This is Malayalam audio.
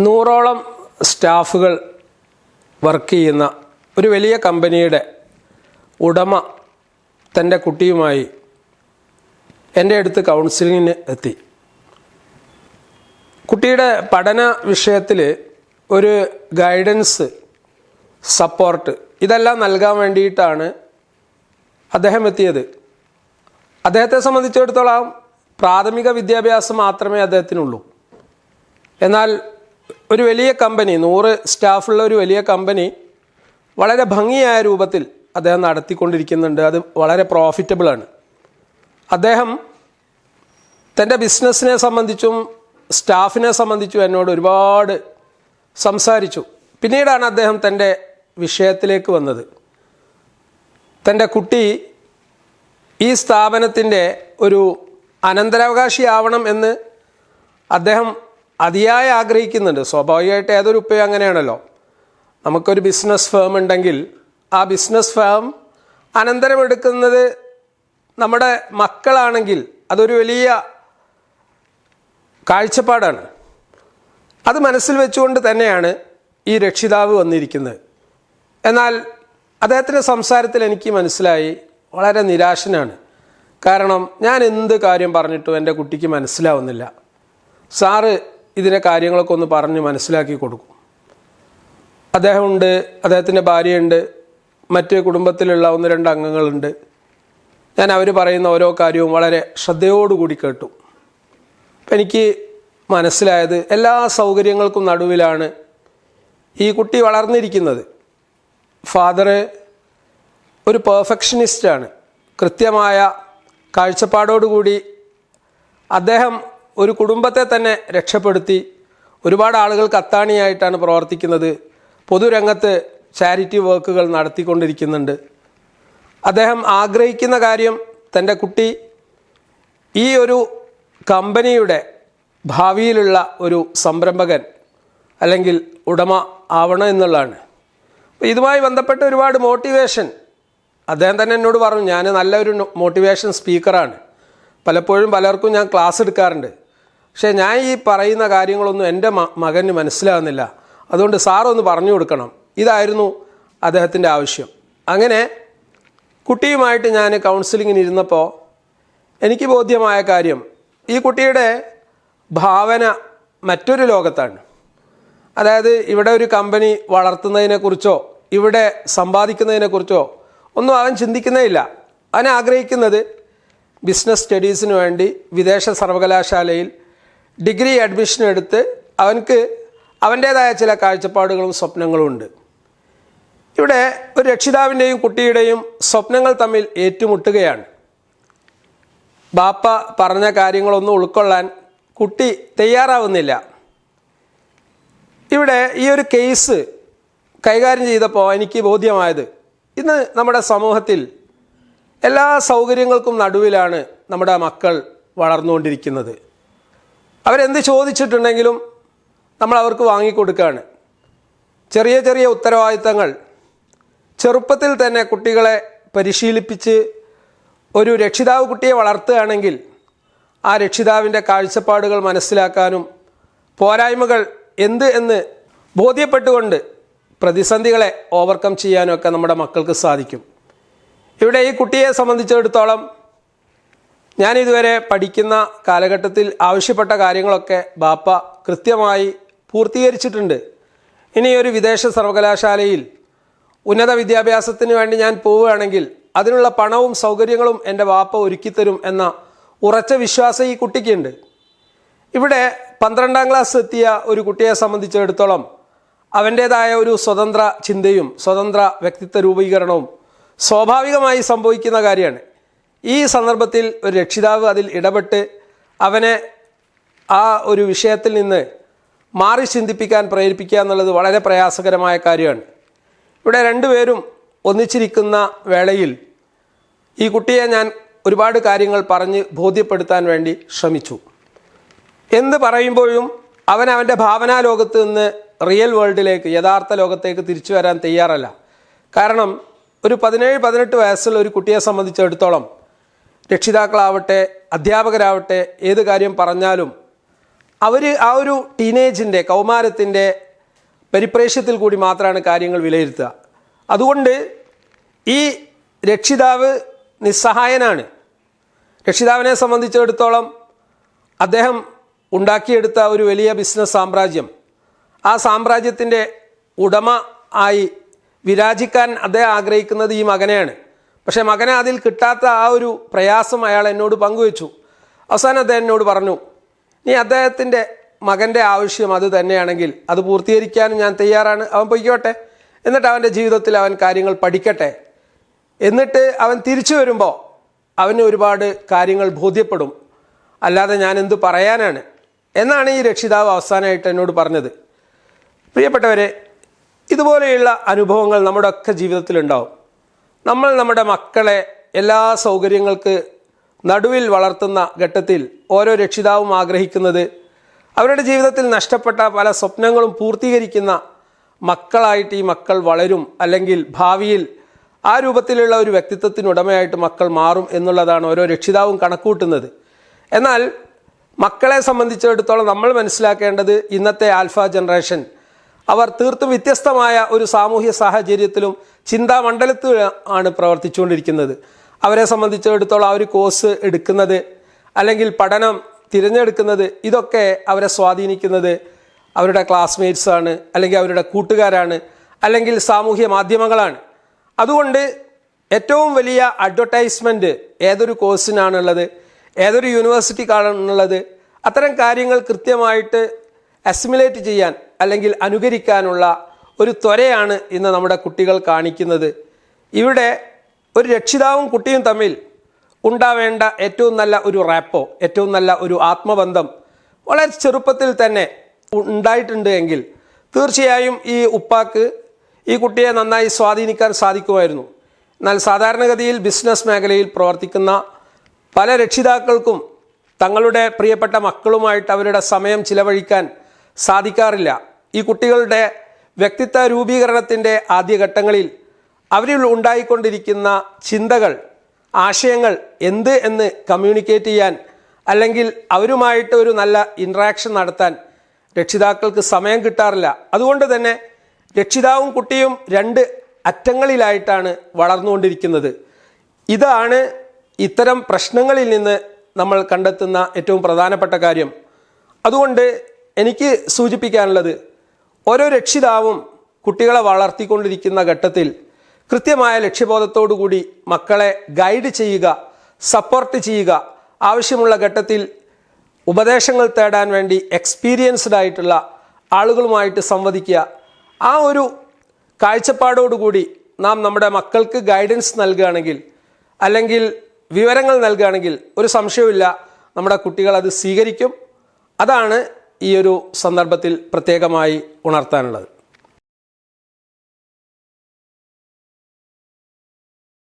നൂറോളം സ്റ്റാഫുകൾ വർക്ക് ചെയ്യുന്ന ഒരു വലിയ കമ്പനിയുടെ ഉടമ തന്റെ കുട്ടിയുമായി എന്റെ അടുത്ത് കൗൺസിലിങ്ങിന് എത്തി. കുട്ടിയുടെ പഠന വിഷയത്തിൽ ഒരു ഗൈഡൻസ് സപ്പോർട്ട് ഇതെല്ലാം നൽകാൻ വേണ്ടിയിട്ടാണ് അദ്ദേഹം എത്തിയത്. അദ്ദേഹത്തെ സംബന്ധിച്ചിടത്തോളം പ്രാഥമിക വിദ്യാഭ്യാസം മാത്രമേ അദ്ദേഹത്തിനുള്ളൂ. എന്നാൽ ഒരു വലിയ കമ്പനി നൂറ് സ്റ്റാഫുള്ള ഒരു വലിയ കമ്പനി വളരെ ഭംഗിയായ രൂപത്തിൽ അദ്ദേഹം നടത്തിക്കൊണ്ടിരിക്കുന്നുണ്ട്. അത് വളരെ പ്രോഫിറ്റബിളാണ് അദ്ദേഹം തന്റെ ബിസിനസ്സിനെ സംബന്ധിച്ചും സ്റ്റാഫിനെ സംബന്ധിച്ചും എന്നോട് ഒരുപാട് സംസാരിച്ചു. പിന്നീടാണ് അദ്ദേഹം തന്റെ വിഷയത്തിലേക്ക് വന്നത്. തന്റെ കുട്ടി ഈ സ്ഥാപനത്തിന്റെ ഒരു അനന്തരാവകാശിയാവണം എന്ന് അദ്ദേഹം അതിയായി ആഗ്രഹിക്കുന്നുണ്ട്. സ്വാഭാവികമായിട്ട് ഏതൊരു ഉപ്പയും അങ്ങനെയാണല്ലോ. നമുക്കൊരു ബിസിനസ് ഫേം ഉണ്ടെങ്കിൽ ആ ബിസിനസ് ഫേം അനന്തരം എടുക്കുന്നത് നമ്മുടെ മക്കളാണെങ്കിൽ അതൊരു വലിയ കാഴ്ചപ്പാടാണ്. അത് മനസ്സിൽ വെച്ചുകൊണ്ട് തന്നെയാണ് ഈ രക്ഷിതാവ് വന്നിരിക്കുന്നത്. എന്നാൽ അദ്ദേഹത്തിന്റെ സംസാരത്തിൽ എനിക്ക് മനസ്സിലായി വളരെ നിരാശനാണ്. കാരണം ഞാൻ എന്ത് കാര്യം പറഞ്ഞിട്ടും എന്റെ കുട്ടിക്ക് മനസ്സിലാവുന്നില്ല. സാറ് ഇതിനെ കാര്യങ്ങളൊക്കെ ഒന്ന് പറഞ്ഞ് മനസ്സിലാക്കി കൊടുക്കും. അദ്ദേഹമുണ്ട് അദ്ദേഹത്തിന്റെ ഭാര്യയുണ്ട് മറ്റ് കുടുംബത്തിലുള്ള ഒന്ന് രണ്ട് അംഗങ്ങളുണ്ട്. ഞാൻ അവർ പറയുന്ന ഓരോ കാര്യവും വളരെ ശ്രദ്ധയോടുകൂടി കേട്ടു. അപ്പം എനിക്ക് മനസ്സിലായത് എല്ലാ സൗകര്യങ്ങൾക്കും നടുവിലാണ് ഈ കുട്ടി വളർന്നിരിക്കുന്നത്. ഫാദർ ഒരു പെർഫെക്ഷനിസ്റ്റാണ്. കൃത്യമായ കാഴ്ചപ്പാടോടുകൂടി അദ്ദേഹം ഒരു കുടുംബത്തെ തന്നെ രക്ഷപ്പെടുത്തി ഒരുപാട് ആളുകൾക്ക് അത്താണിയായിട്ടാണ് പ്രവർത്തിക്കുന്നത്. പൊതുരംഗത്ത് ചാരിറ്റി വർക്കുകൾ നടത്തിക്കൊണ്ടിരിക്കുന്നുണ്ട്. അദ്ദേഹം ആഗ്രഹിക്കുന്ന കാര്യം തന്റെ കുട്ടി ഈ ഒരു കമ്പനിയുടെ ഭാവിയിലുള്ള ഒരു സംരംഭകൻ അല്ലെങ്കിൽ ഉടമ ആവണം എന്നുള്ളതാണ്. ഇതുമായി ബന്ധപ്പെട്ട് ഒരുപാട് മോട്ടിവേഷൻ അദ്ദേഹം തന്നെ എന്നോട് പറഞ്ഞു ഞാൻ നല്ലൊരു മോട്ടിവേഷൻ സ്പീക്കറാണ് പലപ്പോഴും പലർക്കും ഞാൻ ക്ലാസ് എടുക്കാറുണ്ട്. പക്ഷേ ഞാൻ ഈ പറയുന്ന കാര്യങ്ങളൊന്നും എന്റെ മകന് മനസ്സിലാകുന്നില്ല. അതുകൊണ്ട് സാറൊന്ന് പറഞ്ഞു കൊടുക്കണം. ഇതായിരുന്നു അദ്ദേഹത്തിന്റെ ആവശ്യം. അങ്ങനെ കുട്ടിയുമായിട്ട് ഞാൻ കൗൺസിലിങ്ങിന് ഇരുന്നപ്പോൾ എനിക്ക് ബോധ്യമായ കാര്യം ഈ കുട്ടിയുടെ ഭാവന മറ്റൊരു ലോകത്താണ്. അതായത് ഇവിടെ ഒരു കമ്പനി വളർത്തുന്നതിനെക്കുറിച്ചോ ഇവിടെ സമ്പാദിക്കുന്നതിനെക്കുറിച്ചോ ഒന്നും അവൻ ചിന്തിക്കുന്നേയില്ല അവൻ ആഗ്രഹിക്കുന്നത് ബിസിനസ് സ്റ്റഡീസിന് വേണ്ടി വിദേശ സർവകലാശാലയിൽ ഡിഗ്രി അഡ്മിഷൻ എടുത്ത് അവൻക്ക് അവന്റേതായ ചില കാഴ്ചപ്പാടുകളും സ്വപ്നങ്ങളും ഉണ്ട്. ഇവിടെ ഒരു രക്ഷിതാവിന്റെയും കുട്ടിയുടെയും സ്വപ്നങ്ങൾ തമ്മിൽ ഏറ്റുമുട്ടുകയാണ്. ബാപ്പ പറഞ്ഞ കാര്യങ്ങളൊന്നും ഉൾക്കൊള്ളാൻ കുട്ടി തയ്യാറാവുന്നില്ല. ഇവിടെ ഈ ഒരു കേസ് കൈകാര്യം ചെയ്തപ്പോൾ എനിക്ക് ബോധ്യമായത് ഇന്ന് നമ്മുടെ സമൂഹത്തിൽ എല്ലാ സൗകര്യങ്ങൾക്കും നടുവിലാണ് നമ്മുടെ മക്കൾ വളർന്നുകൊണ്ടിരിക്കുന്നത്. അവരെന്ത് ചോദിച്ചിട്ടുണ്ടെങ്കിലും നമ്മൾ അവർക്ക് വാങ്ങിക്കൊടുക്കുകയാണ്. ചെറിയ ചെറിയ ഉത്തരവാദിത്തങ്ങൾ. ചെറുപ്പത്തിൽ തന്നെ കുട്ടികളെ പരിശീലിപ്പിച്ച് ഒരു രക്ഷിതാവ് കുട്ടിയെ വളർത്തുകയാണെങ്കിൽ ആ രക്ഷിതാവിന്റെ കാഴ്ചപ്പാടുകൾ മനസ്സിലാക്കാനും പോരായ്മകൾ എന്ത് എന്ന് ബോധ്യപ്പെട്ടുകൊണ്ട് പ്രതിസന്ധികളെ ഓവർകം ചെയ്യാനും ഒക്കെ നമ്മുടെ മക്കൾക്ക് സാധിക്കും. ഇവിടെ ഈ കുട്ടിയെ സംബന്ധിച്ചിടത്തോളം ഞാൻ ഇതുവരെ പഠിക്കുന്ന കാലഘട്ടത്തിൽ ആവശ്യപ്പെട്ട കാര്യങ്ങളൊക്കെ ബാപ്പ കൃത്യമായി പൂർത്തീകരിച്ചിട്ടുണ്ട്. ഇനി ഒരു വിദേശ സർവകലാശാലയിൽ ഉന്നത വിദ്യാഭ്യാസത്തിന് വേണ്ടി ഞാൻ പോവുകയാണെങ്കിൽ അതിനുള്ള പണവും സൗകര്യങ്ങളും എന്റെ വാപ്പ ഒരുക്കിത്തരും എന്ന ഉറച്ച വിശ്വാസം ഈ കുട്ടിക്കുണ്ട്. ഇവിടെ പന്ത്രണ്ടാം ക്ലാസ് എത്തിയ ഒരു കുട്ടിയെ സംബന്ധിച്ചിടത്തോളം അവന്റേതായ ഒരു സ്വതന്ത്ര ചിന്തയും സ്വതന്ത്ര വ്യക്തിത്വ രൂപീകരണവും സ്വാഭാവികമായി സംഭവിക്കുന്ന കാര്യമാണ്. ഈ സന്ദർഭത്തിൽ ഒരു രക്ഷിതാവ് അതിൽ ഇടപെട്ട് അവനെ ആ ഒരു വിഷയത്തിൽ നിന്ന് മാറി ചിന്തിപ്പിക്കാൻ പ്രേരിപ്പിക്കുക എന്നുള്ളത് വളരെ പ്രയാസകരമായ കാര്യമാണ്. ഇവിടെ രണ്ടുപേരും ഒന്നിച്ചിരിക്കുന്ന വേളയിൽ ഈ കുട്ടിയെ ഞാൻ ഒരുപാട് കാര്യങ്ങൾ പറഞ്ഞ് ബോധ്യപ്പെടുത്താൻ വേണ്ടി ശ്രമിച്ചു. എന്ന് പറയുമ്പോഴും അവൻ അവന്റെ ഭാവനാ ലോകത്ത് നിന്ന് റിയൽ വേൾഡിലേക്ക് യഥാർത്ഥ ലോകത്തേക്ക് തിരിച്ചു വരാൻ തയ്യാറല്ല. കാരണം ഒരു പതിനേഴ് പതിനെട്ട് വയസ്സുള്ള ഒരു കുട്ടിയെ സംബന്ധിച്ചിടത്തോളം രക്ഷിതാക്കളാവട്ടെ അധ്യാപകരാവട്ടെ ഏത് കാര്യം പറഞ്ഞാലും അവർ ആ ഒരു ടീനേജിന്റെ കൗമാരത്തിന്റെ പരിപ്രേക്ഷ്യത്തിൽ കൂടി മാത്രമാണ് കാര്യങ്ങൾ വിലയിരുത്തുക. അതുകൊണ്ട് ഈ രക്ഷിതാവ് നിസ്സഹായനാണ്. രക്ഷിതാവിനെ സംബന്ധിച്ചിടത്തോളം അദ്ദേഹം ഉണ്ടാക്കിയെടുത്ത ഒരു വലിയ ബിസിനസ് സാമ്രാജ്യം. ആ സാമ്രാജ്യത്തിന്റെ ഉടമ ആയി വിരാജിക്കാൻ അദ്ദേഹം ആഗ്രഹിക്കുന്നത് ഈ മകനെയാണ്. പക്ഷേ മകനെ അതിൽ കിട്ടാത്ത ആ ഒരു പ്രയാസം അയാൾ എന്നോട് പങ്കുവച്ചു. അവസാനം അദ്ദേഹം എന്നോട് പറഞ്ഞു നീ അദ്ദേഹത്തിന്റെ മകന്റെ ആവശ്യം അത് തന്നെയാണെങ്കിൽ അത് പൂർത്തീകരിക്കാനും ഞാൻ തയ്യാറാണ്. അവൻ പൊയ്ക്കോട്ടെ. എന്നിട്ട് അവന്റെ ജീവിതത്തിൽ അവൻ കാര്യങ്ങൾ പഠിക്കട്ടെ. എന്നിട്ട് അവൻ തിരിച്ചു വരുമ്പോൾ അവന് ഒരുപാട് കാര്യങ്ങൾ ബോധ്യപ്പെടും. അല്ലാതെ ഞാൻ എന്തു പറയാനാണ്? എന്നാണ് ഈ രക്ഷിതാവ് അവസാനമായിട്ട് എന്നോട് പറഞ്ഞത്. പ്രിയപ്പെട്ടവരെ ഇതുപോലെയുള്ള അനുഭവങ്ങൾ നമ്മുടെ ഒക്കെ ജീവിതത്തിലുണ്ടാവും. നമ്മൾ നമ്മുടെ മക്കളെ എല്ലാ സൗകര്യങ്ങൾക്ക് നടുവിൽ വളർത്തുന്ന ഘട്ടത്തിൽ ഓരോ രക്ഷിതാവും ആഗ്രഹിക്കുന്നത് അവരുടെ ജീവിതത്തിൽ നഷ്ടപ്പെട്ട പല സ്വപ്നങ്ങളും പൂർത്തീകരിക്കുന്ന മക്കളായിട്ട് ഈ മക്കൾ വളരും അല്ലെങ്കിൽ ഭാവിയിൽ ആ രൂപത്തിലുള്ള ഒരു വ്യക്തിത്വത്തിനുടമയായിട്ട് മക്കൾ മാറും എന്നുള്ളതാണ് ഓരോ രക്ഷിതാവും കണക്കൂട്ടുന്നത്. എന്നാൽ മക്കളെ സംബന്ധിച്ചിടത്തോളം നമ്മൾ മനസ്സിലാക്കേണ്ടത് ഇന്നത്തെ ആൽഫ ജനറേഷൻ അവർ തീർത്തും വ്യത്യസ്തമായ ഒരു സാമൂഹ്യ സാഹചര്യത്തിലും ചിന്താമണ്ഡലത്തിലും ആണ് പ്രവർത്തിച്ചുകൊണ്ടിരിക്കുന്നത്. അവരെ സംബന്ധിച്ചിടത്തോളം ആ ഒരു കോഴ്സ് എടുക്കുന്നത് അല്ലെങ്കിൽ പഠനം തിരഞ്ഞെടുക്കുന്നത് ഇതൊക്കെ അവരെ സ്വാധീനിക്കുന്നത് അവരുടെ ക്ലാസ്മേറ്റ്സ് ആണ് അല്ലെങ്കിൽ അവരുടെ കൂട്ടുകാരാണ് അല്ലെങ്കിൽ സാമൂഹ്യ മാധ്യമങ്ങളാണ്. അതുകൊണ്ട് ഏറ്റവും വലിയ അഡ്വർടൈസ്മെന്റ് ഏതൊരു കോഴ്സിനാണുള്ളത് ഏതൊരു യൂണിവേഴ്സിറ്റിക്കാണുള്ളത് അത്തരം കാര്യങ്ങൾ കൃത്യമായിട്ട് അസിമുലേറ്റ് ചെയ്യാൻ അല്ലെങ്കിൽ അനുകരിക്കാനുള്ള ഒരു ത്വരയാണ് ഇന്ന് നമ്മുടെ കുട്ടികൾ കാണിക്കുന്നത്. ഇവിടെ ഒരു രക്ഷിതാവും കുട്ടിയും തമ്മിൽ ഉണ്ടാവേണ്ട ഏറ്റവും നല്ല ഒരു റാപ്പോ ഏറ്റവും നല്ല ഒരു ആത്മബന്ധം വളരെ ചെറുപ്പത്തിൽ തന്നെ ഉണ്ടായിട്ടുണ്ട് എങ്കിൽ തീർച്ചയായും ഈ ഉപ്പാക്ക് ഈ കുട്ടിയെ നന്നായി സ്വാധീനിക്കാൻ സാധിക്കുമായിരുന്നു. എന്നാൽ സാധാരണഗതിയിൽ ബിസിനസ് മേഖലയിൽ പ്രവർത്തിക്കുന്ന പല രക്ഷിതാക്കൾക്കും തങ്ങളുടെ പ്രിയപ്പെട്ട മക്കളുമായിട്ട് അവരുടെ സമയം ചിലവഴിക്കാൻ സാധിക്കാറില്ല. ഈ കുട്ടികളുടെ വ്യക്തിത്വ രൂപീകരണത്തിന്റെ ആദ്യഘട്ടങ്ങളിൽ അവരിൽ ഉണ്ടായിക്കൊണ്ടിരിക്കുന്ന ചിന്തകൾ ആശയങ്ങൾ എന്ത് എന്ന് കമ്മ്യൂണിക്കേറ്റ് ചെയ്യാൻ അല്ലെങ്കിൽ അവരുമായിട്ട് ഒരു നല്ല ഇൻട്രാക്ഷൻ നടത്താൻ രക്ഷിതാക്കൾക്ക് സമയം കിട്ടാറില്ല. അതുകൊണ്ട് തന്നെ രക്ഷിതാവും കുട്ടിയും രണ്ട് അറ്റങ്ങളിലായിട്ടാണ് വളർന്നുകൊണ്ടിരിക്കുന്നത്. ഇതാണ് ഇത്തരം പ്രശ്നങ്ങളിൽ നിന്ന് നമ്മൾ കണ്ടെത്തുന്ന ഏറ്റവും പ്രധാനപ്പെട്ട കാര്യം. അതുകൊണ്ട് എനിക്ക് സൂചിപ്പിക്കാനുള്ളത് ഓരോ രക്ഷിതാവും കുട്ടികളെ വളർത്തിക്കൊണ്ടിരിക്കുന്ന ഘട്ടത്തിൽ കൃത്യമായ ലക്ഷ്യബോധത്തോടു കൂടി മക്കളെ ഗൈഡ് ചെയ്യുക സപ്പോർട്ട് ചെയ്യുക. ആവശ്യമുള്ള ഘട്ടത്തിൽ ഉപദേശങ്ങൾ തേടാൻ വേണ്ടി എക്സ്പീരിയൻസ്ഡ് ആയിട്ടുള്ള ആളുകളുമായിട്ട് സംവദിക്കുക. ആ ഒരു കാഴ്ചപ്പാടോടുകൂടി നാം നമ്മുടെ മക്കൾക്ക് ഗൈഡൻസ് നൽകുകയാണെങ്കിൽ അല്ലെങ്കിൽ വിവരങ്ങൾ നൽകുകയാണെങ്കിൽ ഒരു സംശയവുമില്ല. നമ്മുടെ കുട്ടികൾ അത് സ്വീകരിക്കും. അതാണ് ഈ ഒരു സന്ദർഭത്തിൽ പ്രത്യേകമായി ഉണർത്താനുള്ളത്.